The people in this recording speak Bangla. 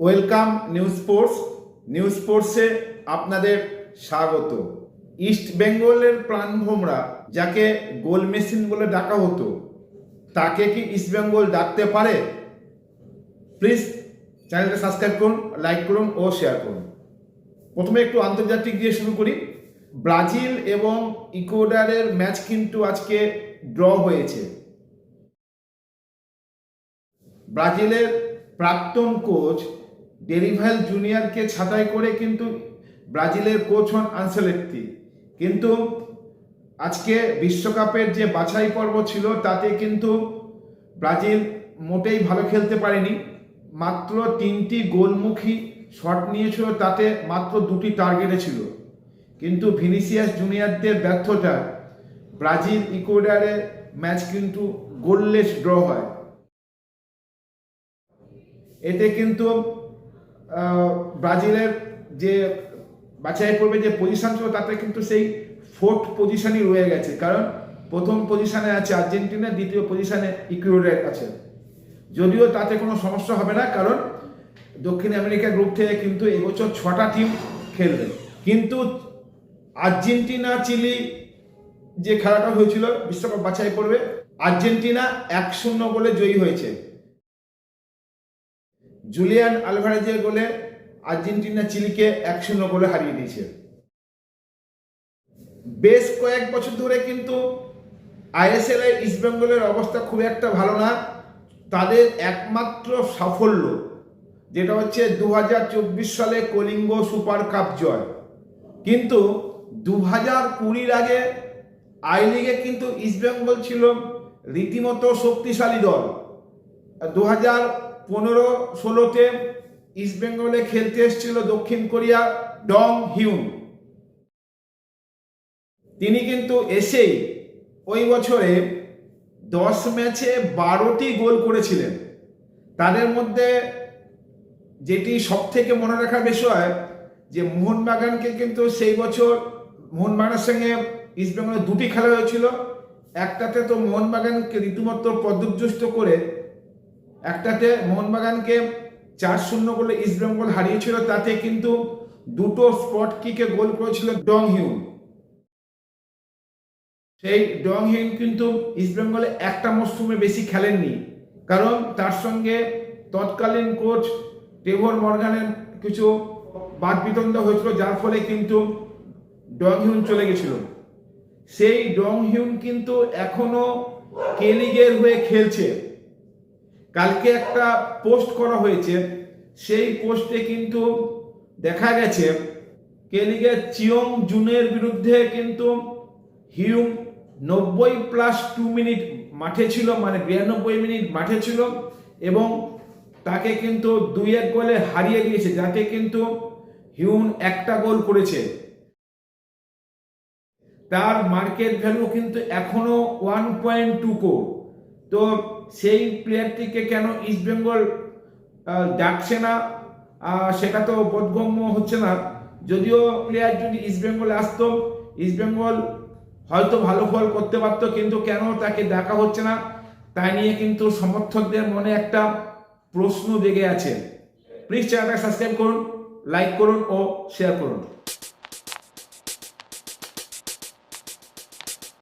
Welcome news sports. নিউজ স্পোর্টসে আপনাদের স্বাগত। ইস্ট বেঙ্গলের প্রাণভোমরা, যাকে গোল মেশিন বলে ডাকা হতো, তাকে কি ইস্ট বেঙ্গল ডাকতে পারে? প্লিজ চ্যানেলটা সাবস্ক্রাইব করুন, লাইক করুন ও শেয়ার করুন। প্রথমে একটু আন্তর্জাতিক দিয়ে শুরু করি। ব্রাজিল এবং ইকুয়েডারের ম্যাচ কিন্তু আজকে ড্র হয়েছে। ব্রাজিলের প্রাক্তন কোচ ডেরিভাল জুনিয়রকে ছাঁটাই করে কিন্তু ব্রাজিলের কোচ হন আনসেলেক্তি। কিন্তু আজকে বিশ্বকাপের যে বাছাই পর্ব ছিল, তাতে কিন্তু ব্রাজিল মোটেই ভালো খেলতে পারেনি। মাত্র তিনটি গোলমুখী শট নিয়েছিল, তাতে মাত্র দুটি টার্গেটে ছিল। কিন্তু ভিনিসিয়াস জুনিয়রদের ব্যর্থতা, ব্রাজিল ইকুয়েডারে ম্যাচ কিন্তু গোললেস ড্র হয়। এতে কিন্তু ব্রাজিলের যে বাছাই পর্বে যে পজিশন ছিল, তাতে কিন্তু সেই ফোর্থ পজিশনই রয়ে গেছে। কারণ প্রথম পজিশনে আছে আর্জেন্টিনা, দ্বিতীয় পজিশনে ইকুয়েডার আছে। যদিও তাতে কোনো সমস্যা হবে না, কারণ দক্ষিণ আমেরিকা গ্রুপ থেকে কিন্তু এবছর ছটা টিম খেলবে। কিন্তু আর্জেন্টিনা, চিলি যে খেলাটা হয়েছিল, বিশ্বকাপ বাছাই পর্বে আর্জেন্টিনা এক শূন্য গোলে জয়ী হয়েছে। জুলিয়ান আলভারেজের গোলে আর্জেন্টিনা চিলিকে এক শূন্য গোলে হারিয়ে দিয়েছে। বেশ কয়েক বছর ধরে কিন্তু আইএসএল এর ইস্টবেঙ্গলের অবস্থা খুব একটা ভালো না। তাদের একমাত্র সাফল্য, যেটা হচ্ছে দু হাজার চব্বিশ সালে কলিঙ্গ সুপার কাপ জয়। কিন্তু দু হাজার কুড়ির আগে আই লিগে কিন্তু ইস্টবেঙ্গল ছিল রীতিমতো শক্তিশালী দল। দু হাজার পনেরো ষোলোতে ইস্টবেঙ্গলে খেলতে এসেছিল দক্ষিণ কোরিয়া ডং হিউন। তিনি কিন্তু এসেই ওই বছরে দশ ম্যাচে বারোটি গোল করেছিলেন। তাদের মধ্যে যেটি সব থেকে মনে রাখার বিষয়, যে মোহনবাগানকে কিন্তু সেই বছর মোহনবাগানের সঙ্গে ইস্টবেঙ্গলের দুটি খেলা হয়েছিল। একটাতে তো মোহনবাগানকে রীতিমতো পদভ্যস্ত করে একটাতে মোহনবাগানকে চার শূন্য গোলে ইস্টবেঙ্গল হারিয়েছিল, তাতে কিন্তু দুটো স্পট কিকে গোল করেছিল ডং হিউন সেই ডং হিউন কিন্তু ইস্টবেঙ্গলে একটা মরশুমে বেশি খেলেননি, কারণ তার সঙ্গে তৎকালীন কোচ টেভর মর্গানের কিছু বাদ বিতন্ড হয়েছিল, যার ফলে কিন্তু ডং হিউন চলে গেছিল। সেই ডং হিউন কিন্তু এখনও কে লিগের হয়ে খেলছে। কালকে একটা পোস্ট করা হয়েছে। সেই পোস্টে কিন্তু দেখা গেছে কে লিগের চিয়ং জুনের বিরুদ্ধে কিন্তু হিউম নব্বই প্লাস টু মিনিট মাঠে ছিল মানে বিরানব্বই মিনিট মাঠে ছিল এবং তাকে কিন্তু দুই এক গোলে হারিয়ে দিয়েছে যাতে কিন্তু হিউন একটা গোল করেছে। তার মার্কেট ভ্যালু কিন্তু এখনও ওয়ান পয়েন্ট টু কোর তো সেই প্লেয়ারটিকে কেন ইস্টবেঙ্গল ডাকছে না? সেটা তো বোধগম্য হচ্ছে না। যদিও প্লেয়ার যদি ইস্টবেঙ্গলে আসতো ইস্টবেঙ্গল হয়তো ভালো ফল করতে পারতো, কিন্তু কেন তাকে ডাকা হচ্ছে না? তাই নিয়ে কিন্তু সমর্থকদের মনে একটা প্রশ্ন জেগে আছে। প্লিজ চ্যানেলটা সাবস্ক্রাইব করুন লাইক করুন ও শেয়ার করুন।